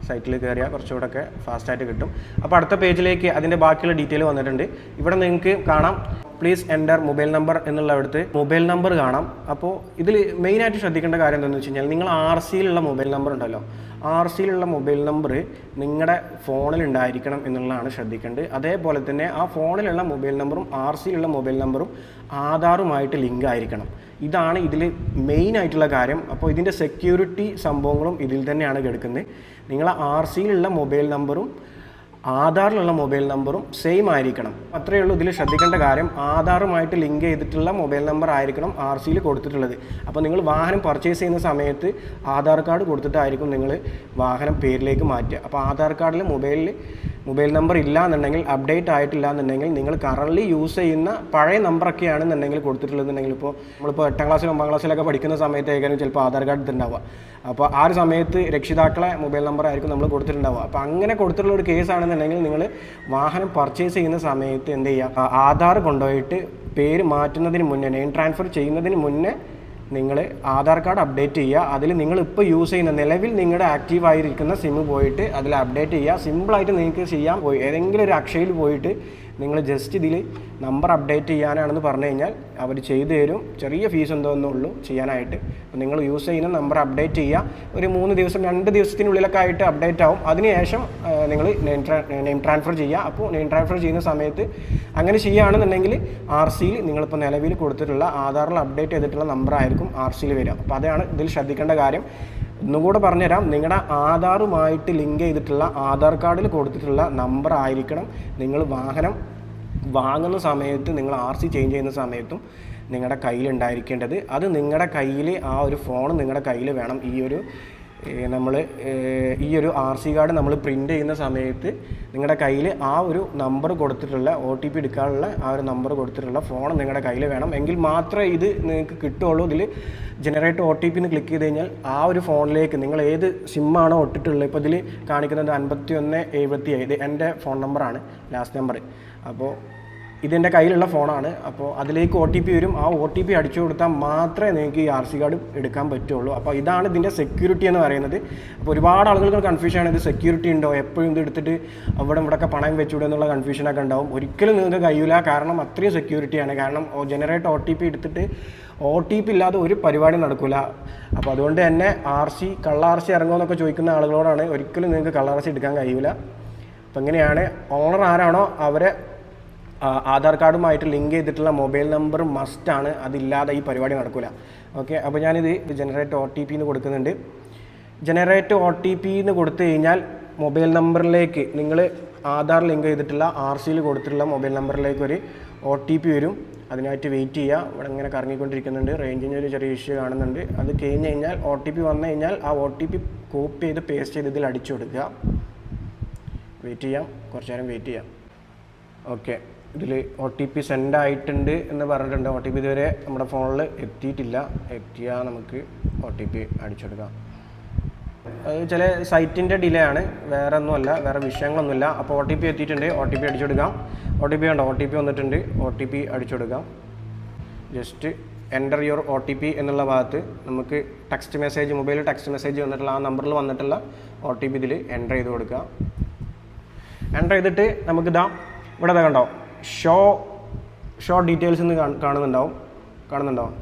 സൈറ്റിൽ കയറിയാൽ കുറച്ചുകൂടെ ഒക്കെ ഫാസ്റ്റായിട്ട് കിട്ടും. അപ്പോൾ അടുത്ത പേജിലേക്ക് അതിന്റെ ബാക്കിയുള്ള ഡീറ്റെയിൽ വന്നിട്ടുണ്ട്. ഇവിടെ നിങ്ങൾക്ക് കാണാം. പ്ലീസ് എന്റർ മൊബൈൽ നമ്പർ എന്നുള്ളവിടുത്ത് മൊബൈൽ നമ്പർ കാണാം. അപ്പോൾ ഇതിൽ മെയിനായിട്ട് ശ്രദ്ധിക്കേണ്ട കാര്യം എന്താണെന്ന് വെച്ച് കഴിഞ്ഞാൽ നിങ്ങൾ ആർ സിയിലുള്ള മൊബൈൽ നമ്പർ ഉണ്ടല്ലോ. ആർ സിയിലുള്ള മൊബൈൽ നമ്പർ നിങ്ങളുടെ ഫോണിൽ ഉണ്ടായിരിക്കണം എന്നുള്ളതാണ് ശ്രദ്ധിക്കേണ്ടത്. അതേപോലെ തന്നെ ആ ഫോണിലുള്ള മൊബൈൽ നമ്പറും ആർ സിയിലുള്ള മൊബൈൽ നമ്പറും ആധാറുമായിട്ട് ലിങ്ക് ആയിരിക്കണം. ഇതാണ് ഇതിൽ മെയിൻ ആയിട്ടുള്ള കാര്യം. അപ്പോൾ ഇതിന്റെ സെക്യൂരിറ്റി സംഭവങ്ങളും ഇതിൽ തന്നെയാണ് കിടക്കുന്നത്. നിങ്ങളെ ആർ സിയിലുള്ള മൊബൈൽ നമ്പറും ആധാറിലുള്ള മൊബൈൽ നമ്പറും സെയിം ആയിരിക്കണം. അത്രയേ ഉള്ളൂ ഇതിൽ ശ്രദ്ധിക്കേണ്ട കാര്യം. ആധാറുമായിട്ട് ലിങ്ക് ചെയ്തിട്ടുള്ള മൊബൈൽ നമ്പർ ആയിരിക്കണം ആർ സിയിൽ കൊടുത്തിട്ടുള്ളത്. അപ്പോൾ നിങ്ങൾ വാഹനം പർച്ചേസ് ചെയ്യുന്ന സമയത്ത് ആധാർ കാർഡ് കൊടുത്തിട്ടായിരിക്കും നിങ്ങൾ വാഹനം പേരിലേക്ക് മാറ്റുക. അപ്പോൾ ആധാർ കാർഡിൽ മൊബൈലിൽ മൊബൈൽ നമ്പർ ഇല്ല എന്നുണ്ടെങ്കിൽ അപ്ഡേറ്റ് ആയിട്ടില്ല എന്നുണ്ടെങ്കിൽ നിങ്ങൾ കറൻലി യൂസ് ചെയ്യുന്ന പഴയ നമ്പറൊക്കെ ആണെന്നുണ്ടെങ്കിൽ കൊടുത്തിട്ടുള്ളതെന്നുണ്ടെങ്കിൽ ഇപ്പോൾ നമ്മളിപ്പോൾ എട്ടാം ക്ലാസ്സിലും ഒമ്പതാം ക്ലാസ്സിലൊക്കെ പഠിക്കുന്ന സമയത്തായിരിക്കും ചിലപ്പോൾ ആധാർ കാർഡ് ഉണ്ടാവുക അപ്പോൾ ആ ഒരു സമയത്ത് രക്ഷിതാക്കളെ മൊബൈൽ നമ്പർ ആയിരിക്കും നമ്മൾ കൊടുത്തിട്ടുണ്ടാവുക. അപ്പോൾ അങ്ങനെ കൊടുത്തിട്ടുള്ള ഒരു കേസ് ആണെന്നുണ്ടെങ്കിൽ നിങ്ങൾ വാഹനം പർച്ചേസ് ചെയ്യുന്ന സമയത്ത് എന്ത് ചെയ്യുക? ആധാർ കൊണ്ടുപോയിട്ട് പേര് മാറ്റുന്നതിന് മുന്നേ നെയിം ട്രാൻസ്ഫർ ചെയ്യുന്നതിന് മുന്നേ നിങ്ങൾ ആധാർ കാർഡ് അപ്ഡേറ്റ് ചെയ്യുക. അതിൽ നിങ്ങൾ ഇപ്പോൾ യൂസ് ചെയ്യുന്ന നിലവിൽ നിങ്ങളുടെ ആക്റ്റീവ് ആയിരിക്കുന്ന സിം പോയിട്ട് അതിൽ അപ്ഡേറ്റ് ചെയ്യുക. സിമ്പിളായിട്ട് നിങ്ങൾക്ക് ചെയ്യാൻ പോയി. ഏതെങ്കിലും ഒരു അക്ഷയിൽ പോയിട്ട് നിങ്ങൾ ജസ്റ്റ് ഇതിൽ നമ്പർ അപ്ഡേറ്റ് ചെയ്യാനാണെന്ന് പറഞ്ഞു കഴിഞ്ഞാൽ അവർ ചെയ്തു തരും. ചെറിയ ഫീസ് എന്തോന്നേ ഉള്ളൂ ചെയ്യാനായിട്ട്. അപ്പോൾ നിങ്ങൾ യൂസ് ചെയ്യുന്ന നമ്പർ അപ്ഡേറ്റ് ചെയ്യുക. ഒരു മൂന്ന് ദിവസം രണ്ട് ദിവസത്തിനുള്ളിലൊക്കെ ആയിട്ട് അപ്ഡേറ്റ് ആവും. അതിനുശേഷം നിങ്ങൾ നെയിം ട്രാ നെയിം ട്രാൻസ്ഫർ ചെയ്യുക. അപ്പോൾ നെയിം ട്രാൻസ്ഫർ ചെയ്യുന്ന സമയത്ത് അങ്ങനെ ചെയ്യുകയാണെന്നുണ്ടെങ്കിൽ ആർ സിയിൽ നിങ്ങളിപ്പോൾ നിലവിൽ കൊടുത്തിട്ടുള്ള ആധാറിൽ അപ്ഡേറ്റ് ചെയ്തിട്ടുള്ള നമ്പർ ആയിരിക്കും ആർ സിയിൽ വരിക. അപ്പോൾ അതാണ് ഇതിൽ ശ്രദ്ധിക്കേണ്ട കാര്യം. ഒന്നുകൂടെ പറഞ്ഞുതരാം. നിങ്ങളുടെ ആധാറുമായിട്ട് ലിങ്ക് ചെയ്തിട്ടുള്ള ആധാർ കാർഡിൽ കൊടുത്തിട്ടുള്ള നമ്പർ ആയിരിക്കണം. നിങ്ങൾ വാഹനം വാങ്ങുന്ന സമയത്ത് നിങ്ങൾ ആർ സി ചേഞ്ച് ചെയ്യുന്ന സമയത്തും നിങ്ങളുടെ കയ്യിൽ ഉണ്ടായിരിക്കേണ്ടത് അത് നിങ്ങളുടെ കയ്യിൽ ആ ഒരു ഫോൺ നിങ്ങളുടെ കയ്യിൽ വേണം. ഈ ഒരു നമ്മൾ ഈ ഒരു ആർ സി കാർഡ് നമ്മൾ പ്രിന്റ് ചെയ്യുന്ന സമയത്ത് നിങ്ങളുടെ കയ്യിൽ ആ ഒരു നമ്പർ കൊടുത്തിട്ടുള്ള ഒ ടി പി എടുക്കാനുള്ള ആ ഒരു നമ്പർ കൊടുത്തിട്ടുള്ള ഫോൺ നിങ്ങളുടെ കയ്യിൽ വേണം. എങ്കിൽ മാത്രമേ ഇത് നിങ്ങൾക്ക് കിട്ടുള്ളൂ ഇതിൽ ജനറേറ്റ് ഒ ടി പി എന്ന് ക്ലിക്ക് ചെയ്ത് കഴിഞ്ഞാൽ ആ ഒരു ഫോണിലേക്ക് നിങ്ങൾ ഏത് സിമ്മാണോ ഇട്ടിട്ടുള്ളത്. ഇപ്പോൾ ഇതിൽ കാണിക്കുന്നത് അൻപത്തി ഒന്ന് എഴുപത്തി ഏഴ് എന്റെ ഫോൺ നമ്പറാണ് ലാസ്റ്റ് നമ്പർ അപ്പോൾ ഇതെന്റെ കയ്യിലുള്ള ഫോണാണ്. അപ്പോൾ അതിലേക്ക് ഒ ടി പി വരും. ആ ഒ ടി പി അടിച്ചു കൊടുത്താൽ മാത്രമേ നിങ്ങൾക്ക് ഈ ആർ സി കാർഡ് എടുക്കാൻ പറ്റുള്ളൂ. അപ്പോൾ ഇതാണ് ഇതിന്റെ സെക്യൂരിറ്റി എന്ന് പറയുന്നത്. അപ്പോൾ ഒരുപാട് ആളുകൾക്ക് കൺഫ്യൂഷൻ ആണ്. ഇത് സെക്യൂരിറ്റി ഉണ്ടോ? എപ്പോഴും ഇത് എടുത്തിട്ട് അവിടെ ഇവിടെയൊക്കെ പണയം വെച്ചുവിടുക എന്നുള്ള കൺഫ്യൂഷനൊക്കെ ഉണ്ടാവും. ഒരിക്കലും നിങ്ങൾക്ക് കഴിയില്ല കാരണം അത്രയും സെക്യൂരിറ്റിയാണ് കാരണം ജനറേറ്റ് ഒ ടി പി എടുത്തിട്ട് ഒ ടി പി ഇല്ലാതെ ഒരു പരിപാടി നടക്കില്ല അപ്പോൾ അതുകൊണ്ട് തന്നെ ആർ സി കള്ള ആർ സി ഇറങ്ങുമെന്നൊക്കെ ചോദിക്കുന്ന ആളുകളോടാണ് ഒരിക്കലും നിങ്ങൾക്ക് കള്ള ആർ സി എടുക്കാൻ കഴിയില്ല അപ്പോൾ എങ്ങനെയാണ്? ഓണർ ആരാണോ അവരെ ആധാർ കാർഡുമായിട്ട് ലിങ്ക് ചെയ്തിട്ടുള്ള മൊബൈൽ നമ്പർ മസ്റ്റാണ് അതില്ലാതെ ഈ പരിപാടി നടക്കില്ല ഓക്കെ അപ്പോൾ ഞാനിത് ജനറേറ്റ് ഒ ടി പി എന്ന് കൊടുക്കുന്നുണ്ട്. ജനറേറ്റ് ഒ ടി പി എന്ന് കൊടുത്തു കഴിഞ്ഞാൽ മൊബൈൽ നമ്പറിലേക്ക് നിങ്ങൾ ആധാർ ലിങ്ക് ചെയ്തിട്ടുള്ള ആർ സിയിൽ കൊടുത്തിട്ടുള്ള മൊബൈൽ നമ്പറിലേക്ക് ഒരു ഒ ടി പി വരും. അതിനായിട്ട് വെയിറ്റ് ചെയ്യുക ഇവിടെ ഇങ്ങനെ കറങ്ങിക്കൊണ്ടിരിക്കുന്നുണ്ട്. റേഞ്ചിന്റെ ഒരു ചെറിയ ഇഷ്യൂ കാണുന്നുണ്ട്. അത് കഴിഞ്ഞ് കഴിഞ്ഞാൽ ഒ ടി പി വന്നു കഴിഞ്ഞാൽ ആ ഒ ടി പി കോപ്പി ചെയ്ത് പേസ്റ്റ് ചെയ്ത് ഇതിൽ അടിച്ചു കൊടുക്കുക. വെയിറ്റ് ചെയ്യാം. കുറച്ച് നേരം വെയിറ്റ് ചെയ്യാം. ഓക്കെ ഇതിൽ ഒ ടി പി സെൻഡ് ആയിട്ടുണ്ട് എന്ന് പറഞ്ഞിട്ടുണ്ട് ഒ ടി പി ഇതുവരെ നമ്മുടെ ഫോണിൽ എത്തിയിട്ടില്ല എത്തിയാൽ നമുക്ക് ഒ ടി പി അടിച്ചെടുക്കാം അത് ചില സൈറ്റിന്റെ ഡിലേ ആണ് വേറെ ഒന്നുമല്ല വേറെ വിഷയങ്ങളൊന്നുമില്ല അപ്പോൾ ഒ ടി പി എത്തിയിട്ടുണ്ട് ഒ ടി പി അടിച്ചെടുക്കാം ഒ ടി പി ഉണ്ടോ ഒ ടി പി വന്നിട്ടുണ്ട് ഒ ടി പി അടിച്ചെടുക്കാം just enter your O T P എന്നുള്ള ഭാഗത്ത് നമുക്ക് text message mobile text message വന്നിട്ടുള്ള ആ നമ്പറിൽ വന്നിട്ടുള്ള ഒ ടി പി ഇതിൽ എന്റർ ചെയ്ത് കൊടുക്കുക എന്റർ ചെയ്തിട്ട് നമുക്കിതാ ഇവിടെ കണ്ടോ ഷോ ഷോ ഡീറ്റെയിൽസ് എന്ന് കാണുന്നുണ്ടാവും. കാണുന്നുണ്ടാവും. കാണുന്നുണ്ടോ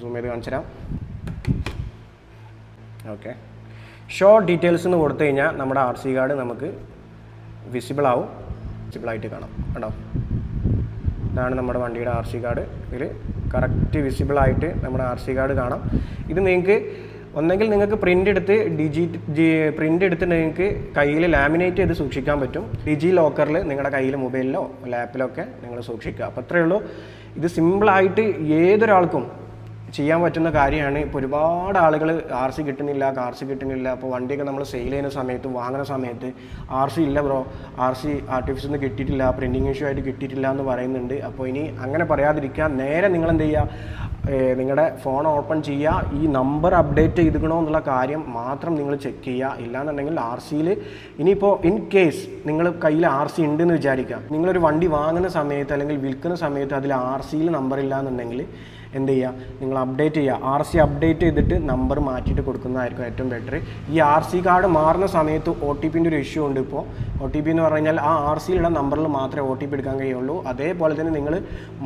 സൂം ചെയ്ത് കാണിച്ചു തരാം. ഓക്കെ. ഷോ ഡീറ്റെയിൽസ് എന്ന് കൊടുത്തു കഴിഞ്ഞാൽ നമ്മുടെ ആർ സി കാർഡ് നമുക്ക് വിസിബിൾ ആവും. വിസിബിളായിട്ട് കാണാം. കേട്ടോ ഇതാണ് നമ്മുടെ വണ്ടിയുടെ ആർ സി കാർഡ്. ഇതിൽ കറക്റ്റ് വിസിബിൾ ആയിട്ട് നമ്മുടെ ആർ സി കാർഡ് കാണാം. ഇത് നിങ്ങൾക്ക് ഒന്നെങ്കിൽ നിങ്ങൾക്ക് പ്രിന്റ് എടുത്ത് ഡിജി പ്രിന്റ് എടുത്ത് നിങ്ങൾക്ക് കയ്യിൽ ലാമിനേറ്റ് ചെയ്ത് സൂക്ഷിക്കാൻ പറ്റും. ഡിജി ലോക്കറിൽ നിങ്ങളുടെ കയ്യിൽ മൊബൈലിലോ ലാപ്പിലൊക്കെ നിങ്ങൾ സൂക്ഷിക്കുക. അപ്പോൾ അത്രയേ ഉള്ളൂ. ഇത് സിമ്പിളായിട്ട് ഏതൊരാൾക്കും ചെയ്യാൻ പറ്റുന്ന കാര്യമാണ്. ഇപ്പോൾ ഒരുപാട് ആളുകൾ ആർ സി കിട്ടുന്നില്ല കാർ സി കിട്ടുന്നില്ല. അപ്പോൾ വണ്ടിയൊക്കെ നമ്മൾ സെയിൽ ചെയ്യുന്ന സമയത്ത് വാങ്ങുന്ന സമയത്ത് ആർ സി ഇല്ല ബ്രോ ആർ സി ആർട്ടിഫിഷ്യൽ നിന്ന് കിട്ടിയിട്ടില്ല പ്രിന്റിങ് ഇഷ്യൂ ആയിട്ട് കിട്ടിയിട്ടില്ല എന്ന് പറയുന്നുണ്ട്. അപ്പോൾ ഇനി അങ്ങനെ പറയാതിരിക്കുക. നേരെ നിങ്ങൾ എന്ത് ചെയ്യുക? നിങ്ങളുടെ ഫോൺ ഓപ്പൺ ചെയ്യുക ഈ നമ്പർ അപ്ഡേറ്റ് ചെയ്തിക്കണോ എന്നുള്ള കാര്യം മാത്രം നിങ്ങൾ ചെക്ക് ചെയ്യുക ഇല്ലാന്നുണ്ടെങ്കിൽ ആർ സിയിൽ ഇനിയിപ്പോൾ ഇൻ കേസ് നിങ്ങൾ കയ്യിൽ ആർ സി ഉണ്ടെന്ന് വിചാരിക്കുക നിങ്ങളൊരു വണ്ടി വാങ്ങുന്ന സമയത്ത് അല്ലെങ്കിൽ വിൽക്കുന്ന സമയത്ത് അതിൽ ആർ സിയിൽ നമ്പർ ഇല്ല എന്നുണ്ടെങ്കിൽ എന്ത് ചെയ്യുക നിങ്ങൾ അപ്ഡേറ്റ് ചെയ്യുക ആർ സി അപ്ഡേറ്റ് ചെയ്തിട്ട് നമ്പർ മാറ്റിയിട്ട് കൊടുക്കുന്നതായിരിക്കും ഏറ്റവും ബെറ്റർ ഈ ആർ സി കാർഡ് മാറുന്ന സമയത്ത് ഒ ടി പിന്റെ ഒരു ഇഷ്യൂ ഉണ്ട് ഇപ്പോൾ ഒ ടി പി എന്ന് പറഞ്ഞു കഴിഞ്ഞാൽ ആ ആർ സിയിലുള്ള നമ്പറിൽ മാത്രമേ ഒ ടി പി എടുക്കാൻ കഴിയുള്ളൂ. അതേപോലെ തന്നെ നിങ്ങൾ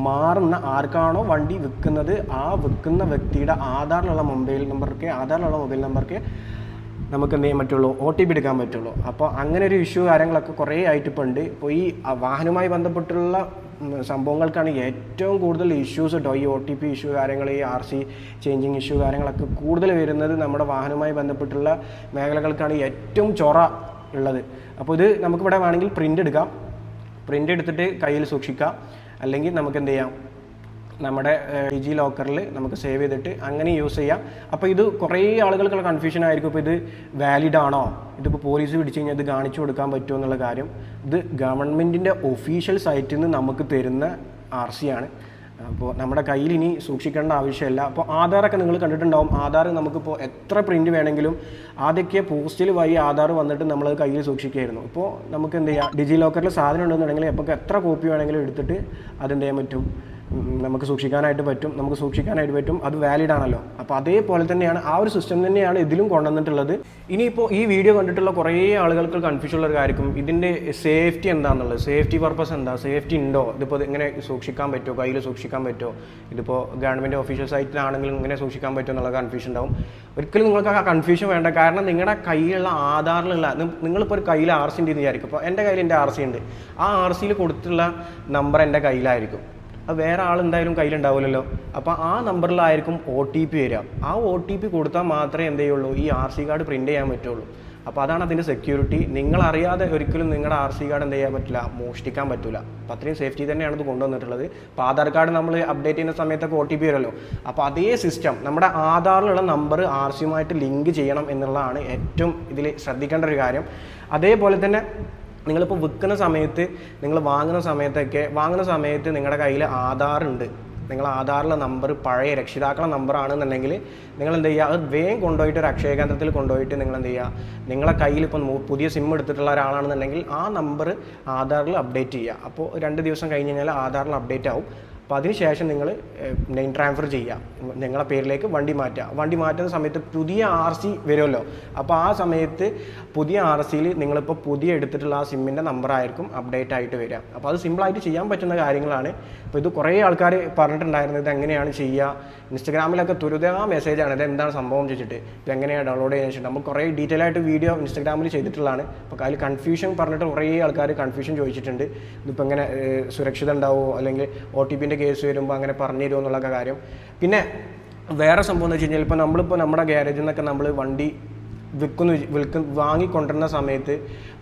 മാറുന്ന ആർക്കാണോ വണ്ടി വിൽക്കുന്നത് ആ വിൽക്കുന്ന വ്യക്തിയുടെ ആധാറിലുള്ള മൊബൈൽ നമ്പർക്ക് ആധാറിലുള്ള മൊബൈൽ നമ്പർക്ക് നമുക്ക് എന്ത് ചെയ്യാൻ പറ്റുള്ളൂ? ഒ ടി പി എടുക്കാൻ പറ്റുള്ളൂ. അപ്പോൾ അങ്ങനെ ഒരു ഇഷ്യൂ കാര്യങ്ങളൊക്കെ കുറേ ആയിട്ട് ഇപ്പോൾ ഉണ്ട്. ഇപ്പോൾ ഈ വാഹനവുമായി ബന്ധപ്പെട്ടുള്ള സംഭവങ്ങൾക്കാണ് ഏറ്റവും കൂടുതൽ ഇഷ്യൂസ് കേട്ടോ ഈ ഒ ടി പി ഇഷ്യൂ കാര്യങ്ങൾ ഈ ആർ സി ചേഞ്ചിങ് ഇഷ്യൂ കാര്യങ്ങളൊക്കെ കൂടുതൽ വരുന്നത് നമ്മുടെ വാഹനവുമായി ബന്ധപ്പെട്ടുള്ള മേഖലകൾക്കാണ് ഏറ്റവും ചൊറ ഉള്ളത്. അപ്പോൾ ഇത് നമുക്കിവിടെ വേണമെങ്കിൽ പ്രിന്റ് എടുക്കാം. പ്രിന്റ് എടുത്തിട്ട് കയ്യിൽ സൂക്ഷിക്കാം. അല്ലെങ്കിൽ നമുക്ക് എന്ത് ചെയ്യാം? നമ്മുടെ ഡിജി ലോക്കറിൽ നമുക്ക് സേവ് ചെയ്തിട്ട് അങ്ങനെ യൂസ് ചെയ്യാം. അപ്പോൾ ഇത് കുറേ ആളുകൾക്കുള്ള കൺഫ്യൂഷൻ ആയിരിക്കും. ഇപ്പോൾ ഇത് വാലിഡ് ആണോ? ഇതിപ്പോൾ പോലീസ് പിടിച്ചു കഴിഞ്ഞാൽ ഇത് കാണിച്ചു കൊടുക്കാൻ പറ്റുമോ എന്നുള്ള കാര്യം. ഇത് ഗവൺമെന്റിന്റെ ഒഫീഷ്യൽ സൈറ്റിൽ നിന്ന് നമുക്ക് തരുന്ന ആർ സി ആണ്. അപ്പോൾ നമ്മുടെ കയ്യിൽ ഇനി സൂക്ഷിക്കേണ്ട ആവശ്യമില്ല. അപ്പോൾ ആധാറൊക്കെ നിങ്ങൾ കണ്ടിട്ടുണ്ടാവും. ആധാർ നമുക്കിപ്പോൾ എത്ര പ്രിന്റ് വേണമെങ്കിലും ആദ്യമൊക്കെ പോസ്റ്റിൽ വഴി ആധാർ വന്നിട്ട് നമ്മൾ കയ്യിൽ സൂക്ഷിക്കുമായിരുന്നു ഇപ്പോൾ നമുക്ക് എന്ത് ചെയ്യാം? ഡിജി ലോക്കറിൽ സാധനം ഉണ്ടെന്നുണ്ടെങ്കിൽ അപ്പോൾ എത്ര കോപ്പി വേണമെങ്കിലും എടുത്തിട്ട് അതെന്ത് ചെയ്യാൻ പറ്റും? നമുക്ക് സൂക്ഷിക്കാനായിട്ട് പറ്റും നമുക്ക് സൂക്ഷിക്കാനായിട്ട് പറ്റും അത് വാലിഡ് ആണല്ലോ. അപ്പോൾ അതേപോലെ തന്നെയാണ് ആ ഒരു സിസ്റ്റം തന്നെയാണ് ഇതിലും കൊണ്ടുവന്നിട്ടുള്ളത്. ഇനിയിപ്പോൾ ഈ വീഡിയോ കണ്ടിട്ടുള്ള കുറേ ആളുകൾക്ക് കൺഫ്യൂഷൻ ഉള്ള ഒരു കാര്യം ഇതിന്റെ സേഫ്റ്റി എന്താണെന്നുള്ളത് സേഫ്റ്റി പർപ്പസ് എന്താ സേഫ്റ്റി ഉണ്ടോ ഇതിപ്പോൾ ഇങ്ങനെ സൂക്ഷിക്കാൻ പറ്റുമോ കയ്യിൽ സൂക്ഷിക്കാൻ പറ്റുമോ ഇതിപ്പോൾ ഗവൺമെന്റ് ഒഫീഷ്യൽ സൈറ്റിലാണെങ്കിലും ഇങ്ങനെ സൂക്ഷിക്കാൻ പറ്റുമോ എന്നുള്ള കൺഫ്യൂഷൻ ഉണ്ടാവും. ഒരിക്കലും നിങ്ങൾക്ക് ആ കൺഫ്യൂഷൻ വേണ്ട. കാരണം നിങ്ങളുടെ കയ്യിലുള്ള ആധാറിലുള്ള നിങ്ങളിപ്പോൾ ഒരു കയ്യിൽ ആർ സി ഉണ്ട് എന്ന് വിചാരിക്കും. അപ്പോൾ എന്റെ കയ്യിൽ എന്റെ ആർ സി ഉണ്ട്. ആ ആർ സിയിൽ കൊടുത്തിട്ടുള്ള നമ്പർ എന്റെ കയ്യിലായിരിക്കും. അത് വേറെ ആൾ എന്തായാലും കയ്യിലുണ്ടാവില്ലല്ലോ. അപ്പോൾ ആ നമ്പറിലായിരിക്കും ഒ ടി പി വരിക. ആ ഒ ടി പി കൊടുത്താൽ മാത്രമേ എന്ത് ചെയ്യുള്ളൂ? ഈ ആർ സി കാർഡ് പ്രിന്റ് ചെയ്യാൻ പറ്റുള്ളൂ. അപ്പോൾ അതാണ് അതിന്റെ സെക്യൂരിറ്റി നിങ്ങൾ അറിയാതെ ഒരിക്കലും നിങ്ങളുടെ ആർ സി കാർഡ് എന്ത് ചെയ്യാൻ പറ്റില്ല? മോഷ്ടിക്കാൻ പറ്റില്ല അപ്പോൾ അത്രയും സേഫ്റ്റി തന്നെയാണ് ഇത് കൊണ്ടുവന്നിട്ടുള്ളത്. അപ്പോൾ ആധാർ കാർഡ് നമ്മൾ അപ്ഡേറ്റ് ചെയ്യുന്ന സമയത്തൊക്കെ ഒ ടി പി വരുമല്ലോ. അപ്പോൾ അതേ സിസ്റ്റം നമ്മുടെ ആധാറിലുള്ള നമ്പർ ആർ സിയുമായിട്ട് ലിങ്ക് ചെയ്യണം എന്നുള്ളതാണ് ഏറ്റവും ഇതിൽ ശ്രദ്ധിക്കേണ്ട ഒരു കാര്യം. അതേപോലെ തന്നെ നിങ്ങളിപ്പോൾ വിൽക്കുന്ന സമയത്ത് നിങ്ങൾ വാങ്ങുന്ന സമയത്തൊക്കെ വാങ്ങുന്ന സമയത്ത് നിങ്ങളുടെ കയ്യിൽ ആധാർ ഉണ്ട്. നിങ്ങൾ ആധാറിലെ നമ്പർ പഴയ രക്ഷിതാക്കളുടെ നമ്പർ ആണെന്നുണ്ടെങ്കിൽ നിങ്ങൾ എന്ത് ചെയ്യുക? അത് വേഗം കൊണ്ടുപോയിട്ട് ഒരു അക്ഷയ കേന്ദ്രത്തിൽ കൊണ്ടുപോയിട്ട് നിങ്ങൾ എന്ത് ചെയ്യുക? നിങ്ങളെ കയ്യിൽ ഇപ്പം പുതിയ സിം എടുത്തിട്ടുള്ള ഒരാളാണെന്നുണ്ടെങ്കിൽ ആ നമ്പർ ആധാറിൽ അപ്ഡേറ്റ് ചെയ്യുക. അപ്പോൾ രണ്ട് ദിവസം കഴിഞ്ഞ് കഴിഞ്ഞാൽ ആധാറിൽ അപ്ഡേറ്റ് ആവും. അപ്പോൾ അതിനുശേഷം നിങ്ങൾ നെയിം ട്രാൻസ്ഫർ ചെയ്യുക നിങ്ങളുടെ പേരിലേക്ക് വണ്ടി മാറ്റുക. വണ്ടി മാറ്റുന്ന സമയത്ത് പുതിയ ആർ സി വരുമല്ലോ. അപ്പോൾ ആ സമയത്ത് പുതിയ ആർ സിയിൽ നിങ്ങളിപ്പോൾ പുതിയ എടുത്തിട്ടുള്ള ആ സിമ്മിന്റെ നമ്പറായിരിക്കും അപ്ഡേറ്റ് ആയിട്ട് വരിക. അപ്പോൾ അത് സിമ്പിളായിട്ട് ചെയ്യാൻ പറ്റുന്ന കാര്യങ്ങളാണ്. അപ്പോൾ ഇത് കുറേ ആൾക്കാർ പറഞ്ഞിട്ടുണ്ടായിരുന്നത് ഇത് എങ്ങനെയാണ് ചെയ്യുക ഇൻസ്റ്റഗ്രാമിലൊക്കെ മെസ്സേജ് മെസ്സേജാണ് ഇത് എന്താണ് സംഭവം ചോദിച്ചിട്ട്. ഇത് എങ്ങനെയാണ് ഡൗൺലോഡ് ചെയ്യാൻ നമ്മൾ കുറേ ഡീറ്റെയിൽ ആയിട്ട് വീഡിയോ ഇൻസ്റ്റഗ്രാമിൽ ചെയ്തിട്ടുള്ളതാണ്. അപ്പോൾ അതിൽ കൺഫ്യൂഷൻ പറഞ്ഞിട്ട് കുറേ ആൾക്കാർ കൺഫ്യൂഷൻ ചോദിച്ചിട്ടുണ്ട്. ഇതിപ്പോൾ എങ്ങനെ സുരക്ഷിത ഉണ്ടാവുമോ അല്ലെങ്കിൽ ഒ ടി പിന്റെ കേസ് വരുമ്പോൾ അങ്ങനെ പറഞ്ഞു തരുമോ എന്നുള്ള കാര്യം. പിന്നെ വേറെ സംഭവം എന്ന് വെച്ച് കഴിഞ്ഞാൽ ഇപ്പോൾ നമ്മളിപ്പോൾ നമ്മുടെ ഗ്യാരേജിൽ നിന്നൊക്കെ നമ്മൾ വണ്ടി വിൽക്കുന്നു വിൽക്കുന്ന വിൽക്ക വാങ്ങിക്കൊണ്ടിരുന്ന സമയത്ത്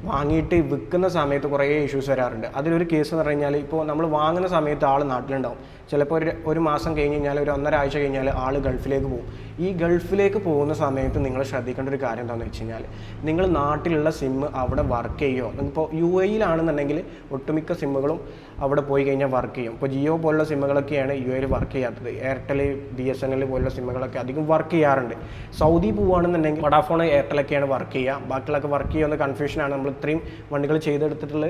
വാങ്ങിയിട്ട് വിൽക്കുന്ന സമയത്ത് കുറേ ഇഷ്യൂസ് വരാറുണ്ട്. അതിലൊരു കേസ് എന്ന് പറഞ്ഞു കഴിഞ്ഞാൽ ഇപ്പോൾ നമ്മൾ വാങ്ങുന്ന സമയത്ത് ആൾ നാട്ടിലുണ്ടാവും. ചിലപ്പോൾ ഒരു ഒരു മാസം കഴിഞ്ഞ് കഴിഞ്ഞാൽ ഒരു ഒന്നര ആഴ്ച കഴിഞ്ഞാൽ ആൾ ഗൾഫിലേക്ക് പോകും. ഈ ഗൾഫിലേക്ക് പോകുന്ന സമയത്ത് നിങ്ങൾ ശ്രദ്ധിക്കേണ്ട ഒരു കാര്യം എന്താണെന്ന് വെച്ച് കഴിഞ്ഞാൽ നിങ്ങൾ നാട്ടിലുള്ള സിം അവിടെ വർക്ക് ചെയ്യുമോ ഇപ്പോൾ യു എയിലാണെന്നുണ്ടെങ്കിൽ ഒട്ടുമിക്ക സിമ്മുകളും അവിടെ പോയി കഴിഞ്ഞാൽ വർക്ക് ചെയ്യും. ഇപ്പോൾ ജിയോ പോലുള്ള സിമ്മുകളൊക്കെയാണ് യു എയിൽ വർക്ക് ചെയ്യാത്തത്. Airtel B S N L പോലുള്ള സിമ്മുകളൊക്കെ അധികം വർക്ക് ചെയ്യാറുണ്ട്. സൗദി പോവുകയാണെന്നുണ്ടെങ്കിൽ വടാഫോൺ എയർടെലൊക്കെയാണ് വർക്ക് ചെയ്യുക. ബാക്കിയുള്ളൊക്കെ വർക്ക് ചെയ്യുന്ന കൺഫ്യൂഷനാണ് നമ്മൾ ഇത്രയും വണ്ടികൾ ചെയ്തെടുത്തിട്ടുള്ള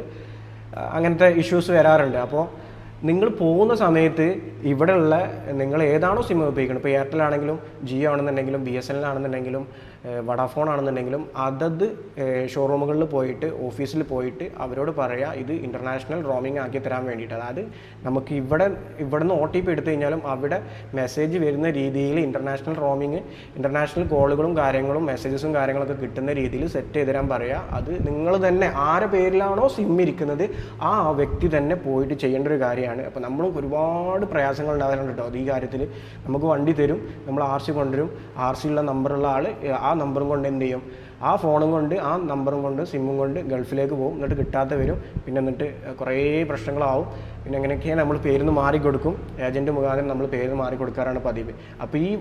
അങ്ങനത്തെ ഇഷ്യൂസ് വരാറുണ്ട്. അപ്പോൾ നിങ്ങൾ പോകുന്ന സമയത്ത് ഇവിടെയുള്ള നിങ്ങൾ ഏതാണോ സിം ഉപയോഗിക്കുന്നത്? ഇപ്പോൾ എയർടെൽ ആണെങ്കിലും ജിയോ ആണെന്നുണ്ടെങ്കിലും ബി എസ് എൻ എൽ ആണെന്നുണ്ടെങ്കിലും വഡാഫോൺ ആണെന്നുണ്ടെങ്കിലും അതത് ഷോറൂമുകളിൽ പോയിട്ട് ഓഫീസിൽ പോയിട്ട് അവരോട് പറയുക ഇത് ഇന്റർനാഷണൽ റോമിംഗ് ആക്കി തരാൻ വേണ്ടിയിട്ട്. അതായത് നമുക്ക് ഇവിടെ ഇവിടെ നിന്ന് ഒ ടി പി എടുത്തു കഴിഞ്ഞാലും അവിടെ മെസ്സേജ് വരുന്ന രീതിയിൽ ഇന്റർനാഷണൽ റോമിങ് ഇന്റർനാഷണൽ കോളുകളും കാര്യങ്ങളും മെസ്സേജസും കാര്യങ്ങളൊക്കെ കിട്ടുന്ന രീതിയിൽ സെറ്റ് ചെയ്ത് തരാൻ പറയുക അത് നിങ്ങൾ തന്നെ ആരെ പേരിലാണോ സിം ഇരിക്കുന്നത് ആ വ്യക്തി തന്നെ പോയിട്ട് ചെയ്യേണ്ട ഒരു കാര്യമാണ്. അപ്പോൾ നമ്മളും ഒരുപാട് പ്രയാസങ്ങൾ ഉണ്ടാകാറുണ്ട് കേട്ടോ. അത് ഈ കാര്യത്തിൽ നമുക്ക് വണ്ടി തരും നമ്മൾ ആർ സി കൊണ്ടുവരും. ആർ സിയുള്ള നമ്പറുള്ള ആൾ ആ നമ്പറും കൊണ്ട് എന്ത് ചെയ്യും? ആ ഫോണും കൊണ്ട് ആ നമ്പറും കൊണ്ട് സിമ്മും കൊണ്ട് ഗൾഫിലേക്ക് പോകും. എന്നിട്ട് കിട്ടാത്ത വരും. പിന്നെ എന്നിട്ട് കുറേ പ്രശ്നങ്ങളാവും. പിന്നെ എങ്ങനെയൊക്കെയാണ് നമ്മൾ പേരിന്ന് മാറി കൊടുക്കും ഏജന്റ് മുഖാന്തരം നമ്മൾ പേര് മാറി കൊടുക്കാറാണ് പതിവ്. അപ്പോൾ ഈ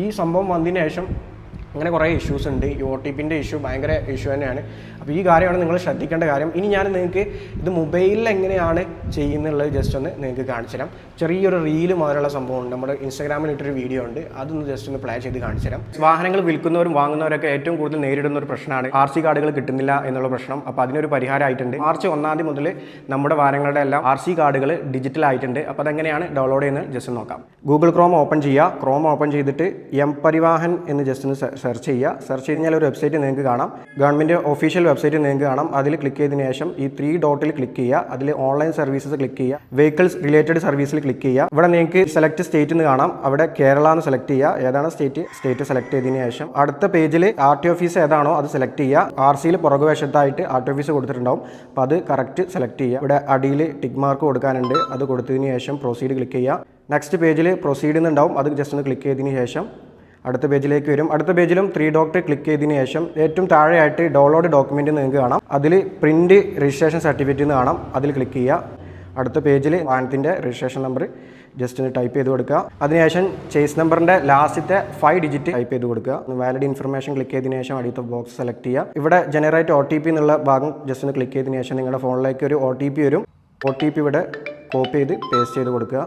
ഈ സംഭവം വന്നതിന് ശേഷം അങ്ങനെ കുറേ ഇഷ്യൂസ് ഉണ്ട്. ഈ ഒ ടി പിന്റെ ഇഷ്യൂ ഭയങ്കര ഇഷ്യൂ തന്നെയാണ്. അപ്പോൾ ഈ കാര്യമാണ് നിങ്ങൾ ശ്രദ്ധിക്കേണ്ട കാര്യം. ഇനി ഞാൻ നിങ്ങൾക്ക് ഇത് മൊബൈലിൽ എങ്ങനെയാണ് ചെയ്യുന്നുള്ളത് ജസ്റ്റ് ഒന്ന് നിങ്ങൾക്ക് കാണിച്ചു തരാം. ചെറിയൊരു റീൽ മുതലുള്ള സംഭവം ഉണ്ട്. നമ്മുടെ ഇൻസ്റ്റാഗ്രാമിൽ ഇട്ടൊരു വീഡിയോ ഉണ്ട്. അതൊന്ന് ജസ്റ്റ് ഒന്ന് പ്ലേ ചെയ്ത് കാണിച്ചു തരാം. വാഹനങ്ങൾ വിൽക്കുന്നവരും വാങ്ങുന്നവരൊക്കെ ഏറ്റവും കൂടുതൽ നേരിടുന്ന ഒരു പ്രശ്നമാണ്. ആർ സി കാർഡുകൾ കിട്ടുന്നില്ല എന്നുള്ള പ്രശ്നം. അപ്പോൾ അതിനൊരു പരിഹാരമായിട്ടുണ്ട്. മാർച്ച് ഒന്നാം തീയതി മുതൽ നമ്മുടെ വാഹനങ്ങളുടെ എല്ലാം ആർ സി കാർഡുകൾ ഡിജിറ്റൽ ആയിട്ടുണ്ട്. അപ്പോൾ അതെങ്ങനെയാണ് ഡൗൺലോഡ് ചെയ്യുന്നത്? ജസ്റ്റ് നോക്കാം. ഗൂഗിൾ ക്രോം ഓപ്പൺ ചെയ്യുക. ക്രോം ഓപ്പൺ ചെയ്തിട്ട് എം പരിവാഹൻ എന്ന് ജസ്റ്റ് ഒന്ന് സെർച്ച് ചെയ്യുക. സെർച്ച് ചെയ്ത് കഴിഞ്ഞാൽ ഒരു വെബ്സൈറ്റ് നിങ്ങൾക്ക് കാണാം. ഗവൺമെന്റ് ഒഫീഷ്യൽ വെബ്സൈറ്റ് നിങ്ങൾക്ക് കാണാം. അതിൽ ക്ലിക്ക് ചെയ്തതിന് ശേഷം ഈ ത്രീ ഡോട്ടിൽ ക്ലിക്ക് ചെയ്യുക. അതിൽ ഓൺലൈൻ സർവീസസ് ക്ലിക്ക് ചെയ്യുക. വെഹിക്കിൾസ് റിലേറ്റഡ് സർവീസിൽ ക്ലിക്ക് ചെയ്യുക. ഇവിടെ നിങ്ങൾക്ക് സെലക്ട് സ്റ്റേറ്റ് എന്ന് കാണാം. അവിടെ കേരള എന്ന് സെലക്ട് ചെയ്യുക. ഏതാണ് സ്റ്റേറ്റ് സ്റ്റേറ്റ് സെലക്ട് ചെയ്തതിന് ശേഷം അടുത്ത പേജിൽ ആർ ടി ഓഫീസ് ഏതാണോ അത് സെലക്ട് ചെയ്യുക. ആർ സിയിൽ പുറകുവശത്തായിട്ട് ആർ ടി ഓഫീസ് കൊടുത്തിട്ടുണ്ടാവും. അപ്പോൾ അത് കറക്റ്റ് സെലക്ട് ചെയ്യുക. ഇവിടെ അടിയിൽ ടിക്ക് മാർക്ക് കൊടുക്കാനുണ്ട്. അത് കൊടുത്തതിന് ശേഷം പ്രൊസീഡ് ക്ലിക്ക് ചെയ്യുക. നെക്സ്റ്റ് പേജിൽ പ്രൊസീഡ് എന്നുണ്ടാവും അത് ജസ്റ്റ് ഒന്ന് ക്ലിക്ക് ചെയ്തതിന് ശേഷം അടുത്ത പേജിലേക്ക് വരും. അടുത്ത പേജിലും ത്രീ ഡോക്ടർ ക്ലിക്ക് ചെയ്തതിന് ശേഷം ഏറ്റവും താഴെയായിട്ട് ഡൗൺലോഡ് ഡോക്യുമെന്റ് നിങ്ങൾക്ക് കാണാം. അതിൽ പ്രിന്റ് രജിസ്ട്രേഷൻ സർട്ടിഫിക്കറ്റ് എന്ന് കാണാം. അതിൽ ക്ലിക്ക് ചെയ്യുക. അടുത്ത പേജിൽ വാഹനത്തിന്റെ രജിസ്ട്രേഷൻ നമ്പർ ജസ്റ്റ് ഒന്ന് ടൈപ്പ് ചെയ്ത് കൊടുക്കുക. അതിനുശേഷം ചേസ് നമ്പറിന്റെ ലാസ്റ്റത്തെ ഫൈവ് ഡിജിറ്റ് ടൈപ്പ് ചെയ്ത് കൊടുക്കുക. വാലിഡ് ഇൻഫർമേഷൻ ക്ലിക്ക് ചെയ്തതിന് ശേഷം അടുത്ത ബോക്സ് സെലക്ട് ചെയ്യുക. ഇവിടെ ജനറേറ്റ് ഒ ടി പി എന്നുള്ള ഭാഗം ജസ്റ്റ് ഒന്ന് ക്ലിക്ക് ചെയ്തതിന് ശേഷം നിങ്ങളുടെ ഫോണിലേക്ക് ഒരു ഒ ടി പി വരും. ഒ ടി പി ഇവിടെ കോപ്പി ചെയ്ത് പേസ്റ്റ് ചെയ്ത് കൊടുക്കുക.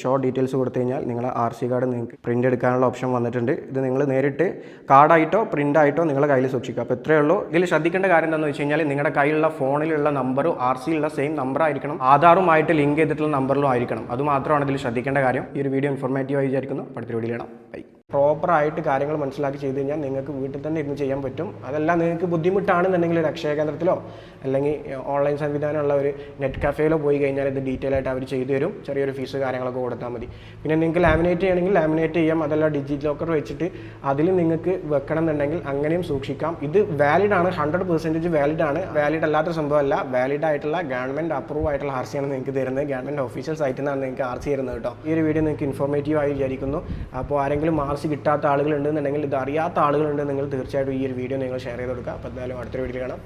ഷോ ഡീറ്റെയിൽസ് കൊടുത്തു കഴിഞ്ഞാൽ നിങ്ങളെ ആർ സി കാർഡ് നിങ്ങൾക്ക് പ്രിന്റ് എടുക്കാനുള്ള ഓപ്ഷൻ വന്നിട്ടുണ്ട്. ഇത് നിങ്ങൾ നേരിട്ട് കാർഡായിട്ടോ പ്രിന്റ് ആയിട്ടോ നിങ്ങളുടെ കയ്യിൽ സൂക്ഷിക്കുക. അപ്പോൾ ഇത്രയേ ഉള്ളൂ. ഇതിൽ ശ്രദ്ധിക്കേണ്ട കാര്യം എന്താണെന്ന് വെച്ച് കഴിഞ്ഞാൽ നിങ്ങളുടെ കയ്യിലുള്ള ഫോണിലുള്ള നമ്പറും ആർ സിയിലുള്ള സെയിം നമ്പർ ആയിരിക്കണം. ആധാറുമായിട്ട് ലിങ്ക് ചെയ്തിട്ടുള്ള നമ്പറിലും ആയിരിക്കണം. അതുമാത്രമാണ് ഇതിൽ ശ്രദ്ധിക്കേണ്ട കാര്യം. ഈ ഒരു വീഡിയോ ഇൻഫോർമേറ്റീവായി വിചാരിക്കുന്നു. അടുത്ത വീഡിയോ ബൈ. പ്രോപ്പറായിട്ട് കാര്യങ്ങൾ മനസ്സിലാക്കി ചെയ്ത് കഴിഞ്ഞാൽ നിങ്ങൾക്ക് വീട്ടിൽ തന്നെ ഇരുന്ന് ചെയ്യാൻ പറ്റും. അതല്ല നിങ്ങൾക്ക് ബുദ്ധിമുട്ടാണെന്നുണ്ടെങ്കിൽ ഒരു അക്ഷയ കേന്ദ്രത്തിലോ അല്ലെങ്കിൽ ഓൺലൈൻ സംവിധാനമുള്ള ഒരു നെറ്റ് കഫേയിലോ പോയി കഴിഞ്ഞാൽ ഇത് ഡീറ്റെയിൽ ആയിട്ട് അവർ ചെയ്തു തരും. ചെറിയൊരു ഫീസ് കാര്യങ്ങളൊക്കെ കൊടുത്താൽ മതി. പിന്നെ നിങ്ങൾക്ക് ലാമിനേറ്റ് ചെയ്യണമെങ്കിൽ ലാമിനേറ്റ് ചെയ്യാം. അതല്ല ഡിജിറ്റ് ലോക്കർ വെച്ചിട്ട് അതിൽ നിങ്ങൾക്ക് വെക്കണം എന്നുണ്ടെങ്കിൽ അങ്ങനെയും സൂക്ഷിക്കാം. ഇത് വാലിഡ് ആണ്. ഹൺഡ്രഡ് പെർസെന്റേജ് വാലിഡ് ആണ്. വാലിഡ് അല്ലാത്ത സംഭവമല്ല. വാലിഡ് ആയിട്ടുള്ള ഗവൺമെന്റ് അപ്രൂവ് ആയിട്ടുള്ള ആർ സിയാണ് നിങ്ങൾക്ക് തരുന്നത്. ഗവൺമെന്റ് ഒഫീഷ്യൽ സൈറ്റിൽ നിന്നാണ് നിങ്ങൾക്ക് ആർ സി തരുന്നത് കേട്ടോ. ഈ ഒരു വീഡിയോ നിങ്ങൾക്ക് ഇൻഫോർമേറ്റീവ് ആയി വിചാരിക്കുന്നു. അപ്പോൾ ആരെങ്കിലും ആർ സി കിട്ടാത്ത ആളുകളുണ്ടെന്നുണ്ടെങ്കിൽ ഇത് അറിയാത്ത ആളുകളുണ്ടെങ്കിൽ നിങ്ങൾ തീർച്ചയായിട്ടും ഈ ഒരു വീഡിയോ നിങ്ങൾ ഷെയർ ചെയ്ത് കൊടുക്കുക. അപ്പോൾ എന്തായാലും അടുത്തൊരു വീഡിയോ കാണാം.